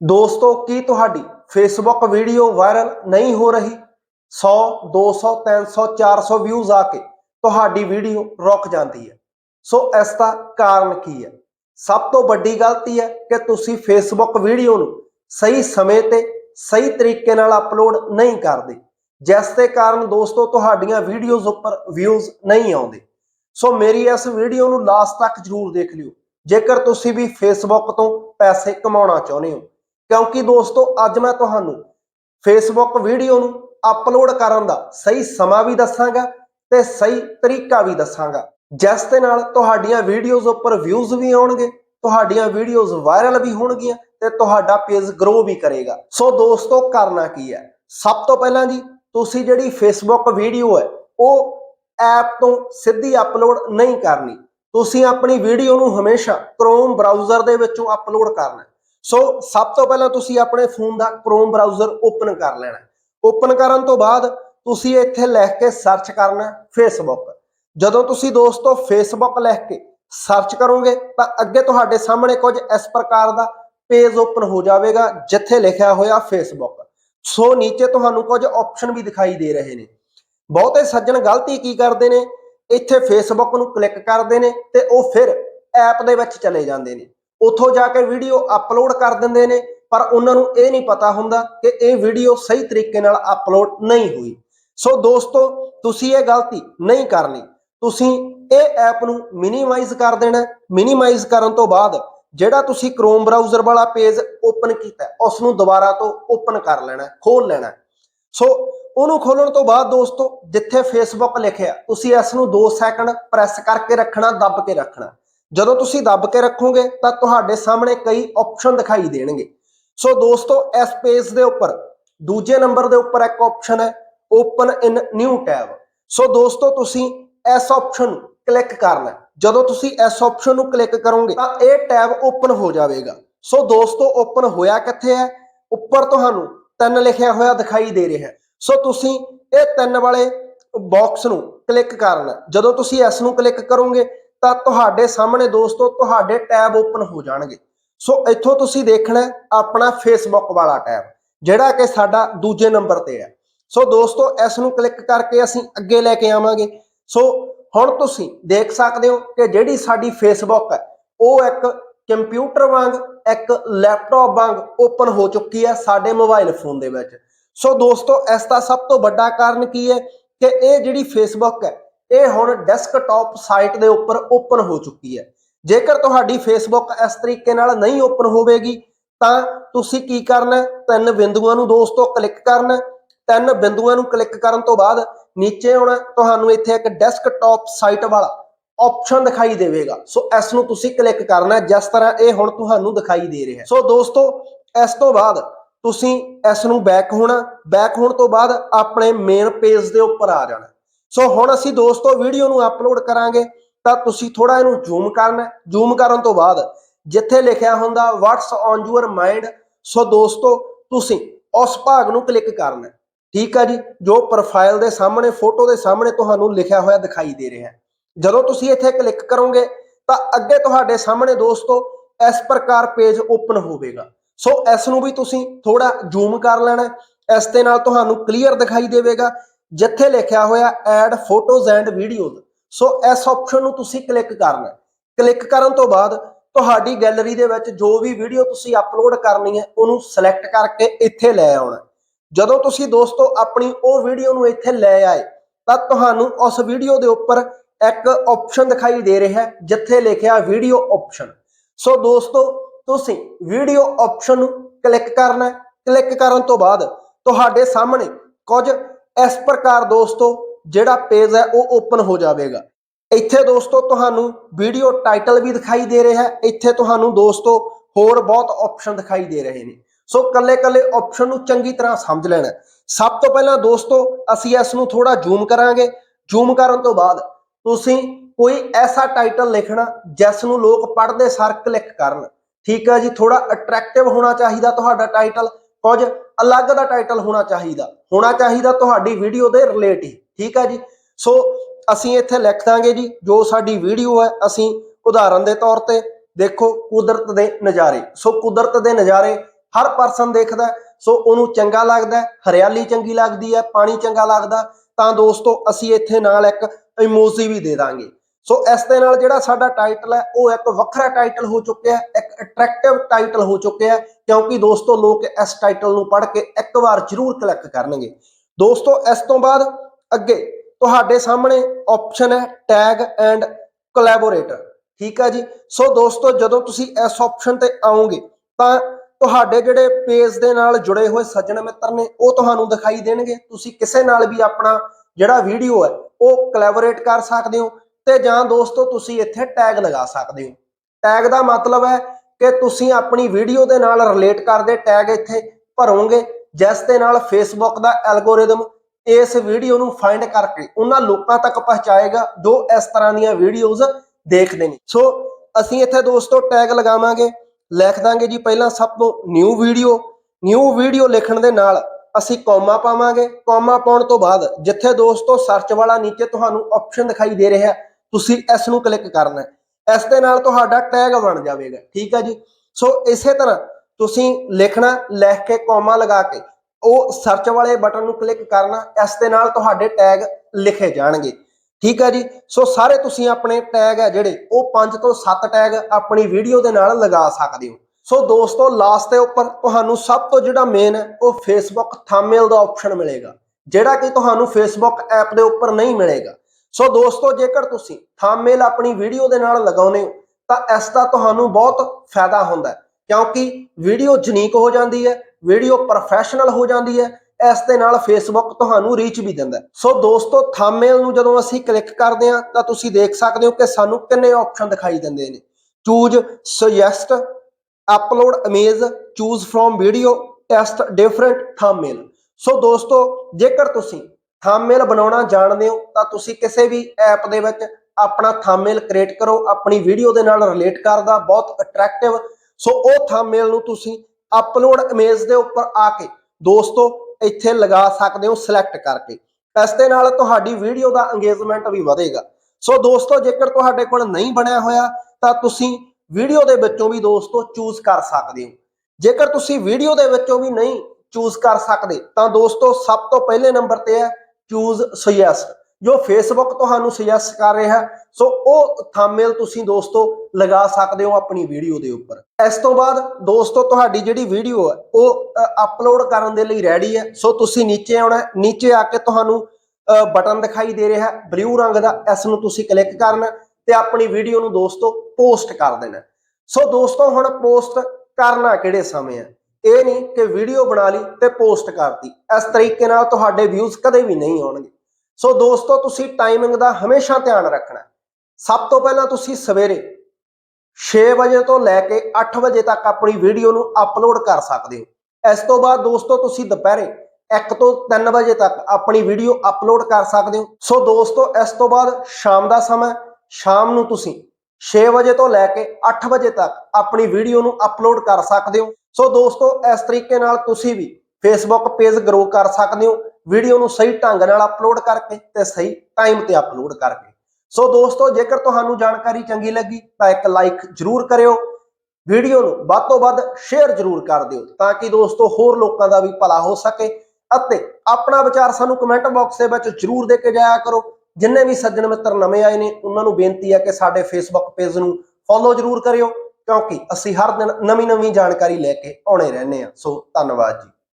ਦੋਸਤੋ, ਕੀ ਤੁਹਾਡੀ Facebook video viral ਨਹੀਂ ਹੋ ਰਹੀ? 100 200 300 400 ਵਿਊਜ਼ ਆ ਕੇ ਤੁਹਾਡੀ ਵੀਡੀਓ ਰੁਕ ਜਾਂਦੀ ਹੈ। ਸੋ, ਇਸ ਦਾ ਕਾਰਨ ਕੀ ਹੈ? ਸਭ ਤੋਂ ਵੱਡੀ ਗਲਤੀ ਹੈ ਕਿ ਤੁਸੀਂ ਫੇਸਬੁੱਕ ਵੀਡੀਓ ਨੂੰ ਸਹੀ ਸਮੇਂ ਤੇ ਸਹੀ ਤਰੀਕੇ ਨਾਲ ਅਪਲੋਡ ਨਹੀਂ ਕਰਦੇ, ਜਿਸ ਦੇ ਕਾਰਨ ਦੋਸਤੋ, ਤੁਹਾਡੀਆਂ ਵੀਡੀਓਜ਼ ਉੱਪਰ ਵਿਊਜ਼ ਨਹੀਂ ਆਉਂਦੇ। ਸੋ, ਮੇਰੀ ਇਸ ਵੀਡੀਓ ਨੂੰ ਲਾਸਟ ਤੱਕ ਜਰੂਰ ਦੇਖ ਲਿਓ। ਜੇਕਰ ਤੁਸੀਂ ਵੀ ਫੇਸਬੁੱਕ ਤੋਂ ਪੈਸੇ ਕਮਾਉਣਾ ਚਾਹੁੰਦੇ ਹੋ ਕਿਉਂਕਿ ਦੋਸਤੋ, ਅੱਜ ਮੈਂ ਤੁਹਾਨੂੰ ਫੇਸਬੁੱਕ ਵੀਡੀਓ ਨੂੰ ਅਪਲੋਡ ਕਰਨ ਦਾ ਸਹੀ ਸਮਾਂ ਵੀ ਦੱਸਾਂਗਾ ਤੇ ਸਹੀ ਤਰੀਕਾ ਵੀ ਦੱਸਾਂਗਾ। ਜਿਸ ਦੇ ਨਾਲ ਤੁਹਾਡੀਆਂ ਵੀਡੀਓਜ਼ ਉੱਪਰ ਵਿਊਜ਼ ਵੀ ਆਉਣਗੇ, ਤੁਹਾਡੀਆਂ ਵੀਡੀਓਜ਼ ਵਾਇਰਲ ਵੀ ਹੋਣਗੀਆਂ ਤੇ ਤੁਹਾਡਾ ਪੇਜ ਗਰੋ ਵੀ ਕਰੇਗਾ। ਸੋ ਦੋਸਤੋ, ਕਰਨਾ ਕੀ ਹੈ? ਸਭ ਤੋਂ ਪਹਿਲਾਂ ਜੀ, ਤੁਸੀਂ ਜਿਹੜੀ ਫੇਸਬੁੱਕ ਵੀਡੀਓ ਹੈ, ਉਹ ਐਪ ਤੋਂ ਸਿੱਧੀ ਅਪਲੋਡ ਨਹੀਂ ਕਰਨੀ। ਤੁਸੀਂ ਆਪਣੀ ਵੀਡੀਓ ਨੂੰ ਹਮੇਸ਼ਾ Chrome ਬਰਾਊਜ਼ਰ ਦੇ ਵਿੱਚੋਂ ਅਪਲੋਡ ਕਰਨਾ ਸੋ ਸਭ ਤੋਂ ਪਹਿਲਾਂ ਤੁਸੀਂ ਆਪਣੇ ਫੋਨ ਦਾ Chrome ਬਰਾਊਜ਼ਰ ਓਪਨ ਕਰ ਲੈਣਾ। ਓਪਨ ਕਰਨ ਤੋਂ ਬਾਅਦ ਤੁਸੀਂ ਇੱਥੇ ਲਿਖ ਕੇ ਸਰਚ ਕਰਨਾ ਫੇਸਬੁੱਕ ਜਦੋਂ ਤੁਸੀਂ ਦੋਸਤੋ ਫੇਸਬੁੱਕ ਲਿਖ ਕੇ ਸਰਚ ਕਰੋਗੇ ਤਾਂ ਅੱਗੇ ਤੁਹਾਡੇ ਸਾਹਮਣੇ ਕੁਝ ਇਸ ਪ੍ਰਕਾਰ ਦਾ ਪੇਜ ਓਪਨ ਹੋ ਜਾਵੇਗਾ, ਜਿੱਥੇ ਲਿਖਿਆ ਹੋਇਆ ਫੇਸਬੁੱਕ ਸੋ ਨੀਚੇ ਤੁਹਾਨੂੰ ਕੁਝ ਆਪਸ਼ਨ ਵੀ ਦਿਖਾਈ ਦੇ ਰਹੇ ਨੇ। ਬਹੁਤੇ ਸੱਜਣ ਗਲਤੀ ਕੀ ਕਰਦੇ ਨੇ? ਇੱਥੇ ਫੇਸਬੁੱਕ ਨੂੰ ਕਲਿੱਕ ਕਰਦੇ ਨੇ ਤੇ ਉਹ ਫਿਰ ਐਪ ਦੇ ਵਿੱਚ ਚਲੇ ਜਾਂਦੇ ਨੇ। ਉੱਥੋਂ ਜਾ ਕੇ ਵੀਡੀਓ ਅਪਲੋਡ ਕਰ ਦਿੰਦੇ ਨੇ ਪਰ ਉਹਨਾਂ ਨੂੰ ਇਹ ਨਹੀਂ ਪਤਾ ਹੁੰਦਾ ਕਿ ਇਹ ਵੀਡੀਓ ਸਹੀ ਤਰੀਕੇ ਨਾਲ ਅਪਲੋਡ ਨਹੀਂ ਹੋਈ। ਸੋ ਦੋਸਤੋ ਤੁਸੀਂ ਇਹ ਗਲਤੀ ਨਹੀਂ ਕਰਨੀ। ਤੁਸੀਂ ਇਹ ਐਪ ਨੂੰ ਮਿਨੀਮਾਈਜ਼ ਕਰ ਦੇਣਾ ਮਿਨੀਮਾਈਜ਼ ਕਰਨ ਤੋਂ ਬਾਅਦ ਜਿਹੜਾ ਤੁਸੀਂ Chrome ਬਰਾਊਜ਼ਰ ਵਾਲਾ ਪੇਜ ਓਪਨ ਕੀਤਾ ਹੈ, ਉਸ ਨੂੰ ਦੁਬਾਰਾ ਤੋਂ ਓਪਨ ਕਰ ਲੈਣਾ ਖੋਲ ਲੈਣਾ ਸੋ ਉਹਨੂੰ ਖੋਲਣ ਤੋਂ ਬਾਅਦ ਦੋਸਤੋ ਜਿੱਥੇ ਫੇਸਬੁੱਕ ਲਿਖਿਆ ਤੁਸੀਂ ਇਸ ਨੂੰ 2 ਸੈਕਿੰਡ ਪ੍ਰੈਸ ਕਰਕੇ ਰੱਖਣਾ ਦੱਬ ਕੇ ਰੱਖਣਾ। ਜਦੋਂ ਤੁਸੀਂ ਦੱਬ ਕੇ ਰੱਖੋਗੇ ਤਾਂ ਤੁਹਾਡੇ ਸਾਹਮਣੇ ਕਈ ਆਪਸ਼ਨ ਦਿਖਾਈ ਦੇਣਗੇ। ਸੋ ਦੋਸਤੋ, ਇਸ ਪੇਜ ਦੇ ਉੱਪਰ, ਦੂਜੇ ਨੰਬਰ ਦੇ ਉੱਪਰ ਇੱਕ ਆਪਸ਼ਨ ਹੈ open in new tab so ਦੋਸਤੋ, ਤੁਸੀਂ ਇਸ ਆਪਸ਼ਨ ਨੂੰ ਕਲਿੱਕ ਕਰਨਾ ਜਦੋਂ ਤੁਸੀਂ ਇਸ ਆਪਸ਼ਨ ਨੂੰ ਕਲਿੱਕ ਕਰੋਗੇ, ਤਾਂ ਇਹ ਟੈਬ ਓਪਨ ਹੋ ਜਾਵੇਗਾ। ਸੋ ਦੋਸਤੋ ਓਪਨ ਹੋਇਆ ਕਿੱਥੇ ਹੈ? ਉੱਪਰ ਤੁਹਾਨੂੰ ਤਿੰਨ ਲਿਖਿਆ ਹੋਇਆ ਦਿਖਾਈ ਦੇ ਰਿਹਾ ਹੈ। ਸੋ ਤੁਸੀਂ ਇਹ ਤਿੰਨ ਵਾਲੇ ਬਾਕਸ ਨੂੰ ਕਲਿੱਕ ਕਰਨਾ ਜਦੋਂ ਤੁਸੀਂ ਇਸ ਨੂੰ ਕਲਿੱਕ ਕਰੋਗੇ ਤਾਂ ਤੁਹਾਡੇ ਸਾਹਮਣੇ ਦੋਸਤੋ ਤੁਹਾਡੇ ਟੈਬ ਓਪਨ ਹੋ ਜਾਣਗੇ। ਸੋ ਇੱਥੋਂ ਤੁਸੀਂ ਦੇਖਣਾ ਆਪਣਾ ਫੇਸਬੁੱਕ ਵਾਲਾ ਟੈਬ, ਜਿਹੜਾ ਕਿ ਸਾਡਾ ਦੂਜੇ ਨੰਬਰ ਤੇ ਹੈ। ਸੋ ਦੋਸਤੋ ਇਸ ਨੂੰ ਕਲਿੱਕ ਕਰਕੇ ਅਸੀਂ ਅੱਗੇ ਲੈ ਕੇ ਆਵਾਂਗੇ। ਸੋ ਹੁਣ ਤੁਸੀਂ ਦੇਖ ਸਕਦੇ ਹੋ ਕਿ ਜਿਹੜੀ ਸਾਡੀ ਫੇਸਬੁੱਕ ਹੈ, ਉਹ ਇੱਕ ਕੰਪਿਊਟਰ ਵਾਂਗ, ਇੱਕ ਲੈਪਟਾਪ ਵਾਂਗ ਓਪਨ ਹੋ ਚੁੱਕੀ ਹੈ ਸਾਡੇ ਮੋਬਾਈਲ ਫੋਨ ਦੇ ਵਿੱਚ। ਸੋ ਦੋਸਤੋ ਇਸ ਦਾ ਸਭ ਤੋਂ ਵੱਡਾ ਕਾਰਨ ਕੀ ਹੈ ਕਿ ਇਹ ਜਿਹੜੀ ਫੇਸਬੁੱਕ ਹੈ ਇਹ ਹੁਣ ਡੈਸਕਟਾਪ ਸਾਈਟ ਦੇ ਉੱਪਰ ਓਪਨ ਹੋ ਚੁੱਕੀ ਹੈ। ਜੇਕਰ ਤੁਹਾਡੀ ਫੇਸਬੁੱਕ ਇਸ ਤਰੀਕੇ ਨਾਲ ਨਹੀਂ ਓਪਨ ਹੋਵੇਗੀ, ਤਾਂ ਤੁਸੀਂ ਕੀ ਕਰਨਾ ਤਿੰਨ ਬਿੰਦੂਆਂ ਨੂੰ ਦੋਸਤੋ ਕਲਿੱਕ ਕਰਨਾ ਤਿੰਨ ਬਿੰਦੂਆਂ ਨੂੰ ਕਲਿੱਕ ਕਰਨ ਤੋਂ ਬਾਅਦ ਨੀਚੇ ਆਉਣਾ ਤੁਹਾਨੂੰ ਇੱਥੇ ਇੱਕ ਡੈਸਕਟਾਪ ਸਾਈਟ ਵਾਲਾ ਆਪਸ਼ਨ ਦਿਖਾਈ ਦੇਵੇਗਾ। ਸੋ ਇਸ ਨੂੰ ਤੁਸੀਂ ਕਲਿੱਕ ਕਰਨਾ ਜਿਸ ਤਰ੍ਹਾਂ ਇਹ ਹੁਣ ਤੁਹਾਨੂੰ ਦਿਖਾਈ ਦੇ ਰਿਹਾ ਸੋ ਦੋਸਤੋ, ਇਸ ਤੋਂ ਬਾਅਦ ਤੁਸੀਂ ਇਸ ਨੂੰ ਬੈਕ ਹੋਣਾ ਬੈਕ ਹੋਣ ਤੋਂ ਬਾਅਦ ਆਪਣੇ ਮੇਨ ਪੇਜ ਦੇ ਉੱਪਰ ਆ ਜਾਣਾ ਸੋ ਹੁਣ ਅਸੀਂ ਦੋਸਤੋ ਵੀਡੀਓ ਨੂੰ ਅਪਲੋਡ ਕਰਾਂਗੇ, ਤਾਂ ਤੁਸੀਂ ਥੋੜਾ ਇਹਨੂੰ ਜ਼ੂਮ ਕਰਨਾ ਜ਼ੂਮ ਕਰਨ ਤੋਂ ਬਾਅਦ ਜਿੱਥੇ ਲਿਖਿਆ ਹੁੰਦਾ what's on your mind so ਦੋਸਤੋ ਤੁਸੀਂ ਉਸ ਭਾਗ ਨੂੰ ਕਲਿੱਕ ਕਰਨਾ ਠੀਕ ਹੈ ਜੀ? ਜੋ ਪ੍ਰੋਫਾਈਲ ਦੇ ਸਾਹਮਣੇ ਫੋਟੋ ਦੇ ਸਾਹਮਣੇ ਤੁਹਾਨੂੰ ਲਿਖਿਆ ਹੋਇਆ ਦਿਖਾਈ ਦੇ ਰਿਹਾ ਹੈ। ਜਦੋਂ ਤੁਸੀਂ ਇੱਥੇ ਕਲਿੱਕ ਕਰੋਗੇ, ਤਾਂ ਅੱਗੇ ਤੁਹਾਡੇ ਸਾਹਮਣੇ ਦੋਸਤੋ ਇਸ ਪ੍ਰਕਾਰ ਪੇਜ ਓਪਨ ਹੋਵੇਗਾ। ਸੋ ਇਸ ਨੂੰ ਵੀ ਤੁਸੀਂ ਥੋੜਾ ਜ਼ੂਮ ਕਰ ਲੈਣਾ ਇਸ ਦੇ ਨਾਲ ਤੁਹਾਨੂੰ ਕਲੀਅਰ ਦਿਖਾਈ ਦੇਵੇਗਾ। ਜਿੱਥੇ ਲਿਖਿਆ ਹੋਇਆ add photos and videos so ਇਸ ਆਪਸ਼ਨ ਨੂੰ ਤੁਸੀਂ ਕਲਿੱਕ ਕਰਨਾ ਕਲਿੱਕ ਕਰਨ ਤੋਂ ਬਾਅਦ ਤੁਹਾਡੀ ਗੈਲਰੀ ਦੇ ਵਿੱਚ ਜੋ ਵੀ ਵੀਡੀਓ ਤੁਸੀਂ ਅਪਲੋਡ ਕਰਨੀ ਹੈ, ਉਹਨੂੰ ਸਿਲੈਕਟ ਕਰਕੇ ਇੱਥੇ ਲੈ ਆਉਣਾ ਜਦੋਂ ਤੁਸੀਂ ਦੋਸਤੋ ਆਪਣੀ ਉਹ ਵੀਡੀਓ ਨੂੰ ਇੱਥੇ ਲੈ ਆਏ, ਤਾਂ ਤੁਹਾਨੂੰ ਉਸ ਵੀਡੀਓ ਦੇ ਉੱਪਰ ਇੱਕ ਆਪਸ਼ਨ ਦਿਖਾਈ ਦੇ ਰਿਹਾ ਹੈ, ਜਿੱਥੇ ਲਿਖਿਆ ਵੀਡੀਓ ਆਪਸ਼ਨ ਸੋ ਦੋਸਤੋ ਤੁਸੀਂ ਵੀਡੀਓ ਆਪਸ਼ਨ ਨੂੰ ਕਲਿੱਕ ਕਰਨਾ ਕਲਿੱਕ ਕਰਨ ਤੋਂ ਬਾਅਦ ਤੁਹਾਡੇ ਸਾਹਮਣੇ ਕੁਝ ਇਸ ਪ੍ਰਕਾਰ ਦੋਸਤੋ, ਜਿਹੜਾ ਪੇਜ ਹੈ ਉਹ ਓਪਨ ਹੋ ਜਾਵੇਗਾ। ਇੱਥੇ ਦੋਸਤੋ, ਤੁਹਾਨੂੰ ਵੀਡੀਓ ਟਾਈਟਲ ਵੀ ਦਿਖਾਈ ਦੇ ਰਿਹਾ ਹੈ। ਇੱਥੇ ਤੁਹਾਨੂੰ ਦੋਸਤੋ, ਹੋਰ ਬਹੁਤ ਆਪਸ਼ਨ ਦਿਖਾਈ ਦੇ ਰਹੇ ਨੇ। ਸੋ ਕੱਲੇ ਕੱਲੇ ਆਪਸ਼ਨ ਨੂੰ ਚੰਗੀ ਤਰ੍ਹਾਂ ਸਮਝ ਲੈਣਾ ਸਭ ਤੋਂ ਪਹਿਲਾਂ ਦੋਸਤੋ, ਅਸੀਂ ਇਸ ਨੂੰ ਥੋੜਾ ਜ਼ੂਮ ਕਰਾਂਗੇ। ਜ਼ੂਮ ਕਰਨ ਤੋਂ ਬਾਅਦ ਤੁਸੀਂ ਕੋਈ ਐਸਾ ਟਾਈਟਲ ਲਿਖਣਾ ਜਿਸ ਨੂੰ ਲੋਕ ਪੜ੍ਹਦੇ ਸਾਰ ਕਲਿੱਕ ਕਰਨ। ਠੀਕ ਹੈ ਜੀ ਥੋੜਾ ਅਟਰੈਕਟਿਵ ਹੋਣਾ ਚਾਹੀਦਾ ਤੁਹਾਡਾ ਟਾਈਟਲ ਕੁਝ ਅਲੱਗ ਦਾ ਟਾਈਟਲ ਹੋਣਾ ਚਾਹੀਦਾ। ਹੋਣਾ ਚਾਹੀਦਾ ਤੁਹਾਡੀ ਵੀਡੀਓ ਦੇ ਰਿਲੇਟਿਵ ਠੀਕ ਹੈ ਜੀ? ਸੋ ਅਸੀਂ ਇੱਥੇ ਲਿਖ ਦਾਂਗੇ ਜੀ, ਜੋ ਸਾਡੀ ਵੀਡੀਓ ਹੈ, ਅਸੀਂ ਉਦਾਹਰਨ ਦੇ ਤੌਰ ਤੇ ਦੇਖੋ ਕੁਦਰਤ ਦੇ ਨਜ਼ਾਰੇ। ਸੋ ਕੁਦਰਤ ਦੇ ਨਜ਼ਾਰੇ ਹਰ ਪਰਸਨ ਦੇਖਦਾ ਸੋ ਉਹਨੂੰ ਚੰਗਾ ਲੱਗਦਾ ਹਰਿਆਲੀ ਚੰਗੀ ਲੱਗਦੀ ਹੈ, ਪਾਣੀ ਚੰਗਾ ਲੱਗਦਾ ਤਾਂ ਦੋਸਤੋ, ਅਸੀਂ ਇੱਥੇ ਨਾਲ ਇੱਕ ਇਮੋਜੀ ਵੀ ਦੇ ਦਾਂਗੇ। ਸੋ ਇਸ ਦੇ ਨਾਲ ਜਿਹੜਾ ਸਾਡਾ ਟਾਈਟਲ ਹੈ, ਉਹ ਇੱਕ ਵੱਖਰਾ ਟਾਈਟਲ ਹੋ ਚੁੱਕਿਆ ਹੈ, ਇੱਕ ਅਟਰੈਕਟਿਵ ਟਾਈਟਲ ਹੋ ਚੁੱਕਿਆ ਹੈ, ਕਿਉਂਕਿ ਦੋਸਤੋ ਲੋਕ ਇਸ ਟਾਈਟਲ ਨੂੰ ਪੜ੍ਹ ਕੇ ਇੱਕ ਵਾਰ ਜ਼ਰੂਰ ਕਲਿੱਕ ਕਰਨਗੇ। ਦੋਸਤੋ, ਇਸ ਤੋਂ ਬਾਅਦ ਅੱਗੇ ਤੁਹਾਡੇ ਸਾਹਮਣੇ ਆਪਸ਼ਨ ਹੈ ਟੈਗ ਐਂਡ ਕੋਲੈਬੋਰੇਟਰ ਠੀਕ ਹੈ ਜੀ? ਸੋ ਦੋਸਤੋ, ਜਦੋਂ ਤੁਸੀਂ ਇਸ ਆਪਸ਼ਨ ਤੇ ਆਓਗੇ, ਤਾਂ ਤੁਹਾਡੇ ਜਿਹੜੇ ਪੇਜ ਦੇ ਨਾਲ ਜੁੜੇ ਹੋਏ ਸੱਜਣ ਮਿੱਤਰ ਨੇ, ਉਹ ਤੁਹਾਨੂੰ ਦਿਖਾਈ ਦੇਣਗੇ। ਤੁਸੀਂ ਕਿਸੇ ਨਾਲ ਵੀ ਆਪਣਾ ਜਿਹੜਾ ਵੀਡੀਓ ਹੈ, ਉਹ ਕੋਲੈਬੋਰੇਟ ਕਰ ਸਕਦੇ ਹੋ। ਤੇ ਜਾਂ ਦੋਸਤੋ ਤੁਸੀਂ ਇੱਥੇ ਟੈਗ ਲਗਾ ਸਕਦੇ ਹੋ। ਟੈਗ ਦਾ ਮਤਲਬ ਹੈ ਕਿ ਤੁਸੀਂ ਆਪਣੀ ਵੀਡੀਓ ਦੇ ਨਾਲ ਰਿਲੇਟ ਕਰਦੇ ਟੈਗ ਇੱਥੇ ਭਰੋਗੇ, ਜਿਸ ਦੇ ਨਾਲ ਫੇਸਬੁੱਕ ਦਾ ਐਲਗੋਰਿਦਮ ਇਸ ਵੀਡੀਓ ਨੂੰ ਫਾਈਂਡ ਕਰਕੇ ਉਹਨਾਂ ਲੋਕਾਂ ਤੱਕ ਪਹੁੰਚਾਏਗਾ ਜੋ ਇਸ ਤਰ੍ਹਾਂ ਦੀਆਂ ਵੀਡੀਓਜ਼ ਦੇਖਦੇ ਨੇ। ਸੋ ਅਸੀਂ ਇੱਥੇ ਦੋਸਤੋ ਟੈਗ ਲਗਾਵਾਂਗੇ, ਲਿਖ ਦਾਂਗੇ ਜੀ ਪਹਿਲਾਂ ਸਭ ਤੋਂ ਨਿਊ ਵੀਡੀਓ ਨਿਊ ਵੀਡੀਓ ਲਿਖਣ ਦੇ ਨਾਲ ਅਸੀਂ ਕੌਮਾ ਪਾਵਾਂਗੇ। ਕੌਮਾ ਪਾਉਣ ਤੋਂ ਬਾਅਦ ਜਿੱਥੇ ਦੋਸਤੋ ਸਰਚ ਵਾਲਾ ਨੀਚੇ ਤੁਹਾਨੂੰ ਆਪਸ਼ਨ ਦਿਖਾਈ ਦੇ ਰਿਹਾ ਤੁਸੀਂ ਇਸ ਨੂੰ ਕਲਿੱਕ ਕਰਨਾ ਹੈ। ਇਸ ਦੇ ਨਾਲ ਤੁਹਾਡਾ ਟੈਗ ਬਣ ਜਾਵੇਗਾ, ਠੀਕ ਹੈ ਜੀ? ਸੋ ਇਸੇ ਤਰ੍ਹਾਂ ਤੁਸੀਂ ਲਿਖਣਾ, ਲਿਖ ਕੇ ਕੌਮਾ ਲਗਾ ਕੇ ਉਹ ਸਰਚ ਵਾਲੇ ਬਟਨ ਨੂੰ ਕਲਿੱਕ ਕਰਨਾ ਇਸ ਦੇ ਨਾਲ ਤੁਹਾਡੇ ਟੈਗ ਲਿਖੇ ਜਾਣਗੇ, ਠੀਕ ਹੈ ਜੀ? ਸੋ ਸਾਰੇ ਤੁਸੀਂ ਆਪਣੇ ਟੈਗ ਹੈ ਜਿਹੜੇ, ਉਹ 5 ਤੋਂ 7 ਟੈਗ ਆਪਣੀ ਵੀਡੀਓ ਦੇ ਨਾਲ ਲਗਾ ਸਕਦੇ ਹੋ। ਸੋ ਦੋਸਤੋ ਲਾਸਟ ਦੇ ਉੱਪਰ ਤੁਹਾਨੂੰ ਸਭ ਤੋਂ ਜਿਹੜਾ ਮੇਨ ਹੈ, ਉਹ ਫੇਸਬੁੱਕ ਥੰਬਨੇਲ ਦਾ ਆਪਸ਼ਨ ਮਿਲੇਗਾ, ਜਿਹੜਾ ਕਿ ਤੁਹਾਨੂੰ ਫੇਸਬੁੱਕ ਐਪ ਦੇ ਉੱਪਰ ਨਹੀਂ ਮਿਲੇਗਾ। ਸੋ ਦੋਸਤੋ, ਜੇਕਰ ਤੁਸੀਂ ਥੰਬਨੇਲ ਆਪਣੀ ਵੀਡੀਓ ਦੇ ਨਾਲ ਲਗਾਉਨੇ ਹੋ, ਤਾਂ ਇਸ ਦਾ ਤੁਹਾਨੂੰ ਬਹੁਤ ਫਾਇਦਾ ਹੁੰਦਾ ਹੈ, ਕਿਉਂਕਿ ਵੀਡੀਓ ਜਨੀਕ ਹੋ ਜਾਂਦੀ ਹੈ ਵੀਡੀਓ ਪ੍ਰੋਫੈਸ਼ਨਲ ਹੋ ਜਾਂਦੀ ਹੈ, ਇਸ ਦੇ ਨਾਲ ਫੇਸਬੁੱਕ ਤੁਹਾਨੂੰ ਰੀਚ ਵੀ ਦਿੰਦਾ ਸੋ ਦੋਸਤੋ ਥੰਬਨੇਲ ਨੂੰ ਜਦੋਂ ਅਸੀਂ ਕਲਿੱਕ ਕਰਦੇ ਹਾਂ, ਤਾਂ ਤੁਸੀਂ ਦੇਖ ਸਕਦੇ ਹੋ ਕਿ ਸਾਨੂੰ ਕਿੰਨੇ ਆਪਸ਼ਨ ਦਿਖਾਈ ਦਿੰਦੇ ਨੇ। Choose suggest upload image choose from video test different thumbnail so ਦੋਸਤੋ, ਜੇਕਰ ਤੁਸੀਂ ਥੰਬਨੇਲ ਬਣਾਉਣਾ ਜਾਣਦੇ ਹੋ, ਤਾਂ ਤੁਸੀਂ ਕਿਸੇ ਵੀ ਐਪ ਦੇ ਵਿੱਚ ਆਪਣਾ ਥੰਬਨੇਲ ਕ੍ਰੀਏਟ ਕਰੋ, ਆਪਣੀ ਵੀਡੀਓ ਦੇ ਨਾਲ ਰਿਲੇਟ ਕਰਦਾ, ਬਹੁਤ ਅਟਰੈਕਟਿਵ ਸੋ ਉਹ ਥੰਬਨੇਲ ਨੂੰ ਤੁਸੀਂ ਅਪਲੋਡ ਇਮੇਜ ਦੇ ਉੱਪਰ ਆ ਕੇ ਦੋਸਤੋ ਇੱਥੇ ਲਗਾ ਸਕਦੇ ਹੋ ਸਿਲੈਕਟ ਕਰਕੇ। ਇਸ ਦੇ ਨਾਲ ਤੁਹਾਡੀ ਵੀਡੀਓ ਦਾ ਅੰਗੇਜਮੈਂਟ ਵੀ ਵਧੇਗਾ। ਸੋ ਦੋਸਤੋ, ਜੇਕਰ ਤੁਹਾਡੇ ਕੋਲ ਨਹੀਂ ਬਣਿਆ ਹੋਇਆ, ਤਾਂ ਤੁਸੀਂ ਵੀਡੀਓ ਦੇ ਵਿੱਚੋਂ ਵੀ ਦੋਸਤੋ ਚੂਜ਼ ਕਰ ਸਕਦੇ ਹੋ। ਜੇਕਰ ਤੁਸੀਂ ਵੀਡੀਓ ਦੇ ਵਿੱਚੋਂ ਵੀ ਨਹੀਂ ਚੂਜ਼ ਕਰ ਸਕਦੇ, ਤਾਂ ਦੋਸਤੋ ਸਭ ਤੋਂ ਪਹਿਲੇ ਨੰਬਰ ਤੇ ਹੈ। ਚੂਜ਼ ਸੁਜੈਸਟ ਜੋ ਫੇਸਬੁੱਕ ਤੁਹਾਨੂੰ ਸੁਜੈਸਟ ਕਰ ਰਿਹਾ, ਸੋ ਉਹ ਥੰਬਨੇਲ ਤੁਸੀਂ ਦੋਸਤੋ ਲਗਾ ਸਕਦੇ ਹੋ ਆਪਣੀ ਵੀਡੀਓ ਦੇ ਉੱਪਰ। ਇਸ ਤੋਂ ਬਾਅਦ ਦੋਸਤੋ ਤੁਹਾਡੀ ਜਿਹੜੀ ਵੀਡੀਓ ਹੈ, ਉਹ ਅਪਲੋਡ ਕਰਨ ਦੇ ਲਈ ਰੈਡੀ ਹੈ। ਸੋ ਤੁਸੀਂ ਨੀਚੇ ਆਉਣਾ ਨੀਚੇ ਆ ਕੇ ਤੁਹਾਨੂੰ ਬਟਨ ਦਿਖਾਈ ਦੇ ਰਿਹਾ ਹੈ। ਬਲੂ ਰੰਗ ਦਾ ਇਸ ਨੂੰ ਤੁਸੀਂ ਕਲਿੱਕ ਕਰਨਾ ਤੇ ਆਪਣੀ ਵੀਡੀਓ ਨੂੰ ਦੋਸਤੋ ਪੋਸਟ ਕਰ ਦੇਣਾ ਸੋ ਦੋਸਤੋ ਹੁਣ ਪੋਸਟ ਕਰਨਾ ਕਿਹੜੇ ਸਮੇਂ ਹੈ? ਇਹ ਨਹੀਂ ਕਿ ਵੀਡੀਓ ਬਣਾ ਲਈ ਤੇ ਪੋਸਟ ਕਰਤੀ। ਇਸ ਤਰੀਕੇ ਨਾਲ ਤੁਹਾਡੇ ਵਿਊਜ਼ ਕਦੇ ਵੀ ਨਹੀਂ ਆਉਣਗੇ। ਸੋ ਦੋਸਤੋ, ਤੁਸੀਂ ਟਾਈਮਿੰਗ ਦਾ ਹਮੇਸ਼ਾ ਧਿਆਨ ਰੱਖਣਾ ਸਭ ਤੋਂ ਪਹਿਲਾਂ ਤੁਸੀਂ ਸਵੇਰੇ 6 ਵਜੇ ਤੋਂ ਲੈ ਕੇ 8 ਵਜੇ ਤੱਕ ਆਪਣੀ ਵੀਡੀਓ ਨੂੰ ਅਪਲੋਡ ਕਰ ਸਕਦੇ ਹੋ। ਇਸ ਤੋਂ ਬਾਅਦ ਦੋਸਤੋ, ਤੁਸੀਂ ਦੁਪਹਿਰੇ 1 ਤੋਂ 3 ਵਜੇ ਤੱਕ ਆਪਣੀ ਵੀਡੀਓ ਅਪਲੋਡ ਕਰ ਸਕਦੇ ਹੋ। ਸੋ ਦੋਸਤੋ, ਇਸ ਤੋਂ ਬਾਅਦ ਸ਼ਾਮ ਦਾ ਸਮਾਂ ਸ਼ਾਮ ਨੂੰ ਤੁਸੀਂ 6 ਵਜੇ ਤੋਂ ਲੈ ਕੇ 8 ਵਜੇ ਤੱਕ ਆਪਣੀ ਵੀਡੀਓ ਨੂੰ ਅਪਲੋਡ ਕਰ ਸਕਦੇ ਹੋ। ਸੋ ਦੋਸਤੋ, ਇਸ ਤਰੀਕੇ ਨਾਲ ਤੁਸੀਂ ਵੀ ਫੇਸਬੁੱਕ ਪੇਜ ਗਰੋ ਕਰ ਸਕਦੇ ਹੋ, ਵੀਡੀਓ ਨੂੰ ਸਹੀ ਢੰਗ ਨਾਲ ਅਪਲੋਡ ਕਰਕੇ ਤੇ ਸਹੀ ਟਾਈਮ ਤੇ ਅਪਲੋਡ ਕਰਕੇ। ਸੋ ਦੋਸਤੋ, ਜੇਕਰ ਤੁਹਾਨੂੰ ਜਾਣਕਾਰੀ ਚੰਗੀ ਲੱਗੀ, ਤਾਂ ਇੱਕ ਲਾਈਕ ਜਰੂਰ ਕਰਿਓ। ਵੀਡੀਓ ਨੂੰ ਵੱਧ ਤੋਂ ਵੱਧ ਸ਼ੇਅਰ ਜਰੂਰ ਕਰ ਦਿਓ, ਤਾਂ ਕਿ ਦੋਸਤੋ ਹੋਰ ਲੋਕਾਂ ਦਾ ਵੀ ਭਲਾ ਹੋ ਸਕੇ ਅਤੇ ਆਪਣਾ ਵਿਚਾਰ ਸਾਨੂੰ ਕਮੈਂਟ ਬਾਕਸ ਦੇ ਵਿੱਚ ਜਰੂਰ ਦੇ ਕੇ ਜਾਇਆ ਕਰੋ। ਜਿੰਨੇ ਵੀ ਸੱਜਣ ਮਿੱਤਰ ਨਵੇਂ ਆਏ ਨੇ, ਉਹਨਾਂ ਨੂੰ ਬੇਨਤੀ ਹੈ ਕਿ ਸਾਡੇ ਫੇਸਬੁੱਕ ਪੇਜ ਨੂੰ ਫੋਲੋ ਜਰੂਰ ਕਰਿਓ, ਕਿਉਂਕਿ ਅਸੀਂ ਹਰ ਦਿਨ ਨਵੀਂ ਨਵੀਂ ਜਾਣਕਾਰੀ ਲੈ ਕੇ ਆਉਣੇ ਰਹਿੰਦੇ ਹਾਂ। ਸੋ ਧੰਨਵਾਦ ਜੀ।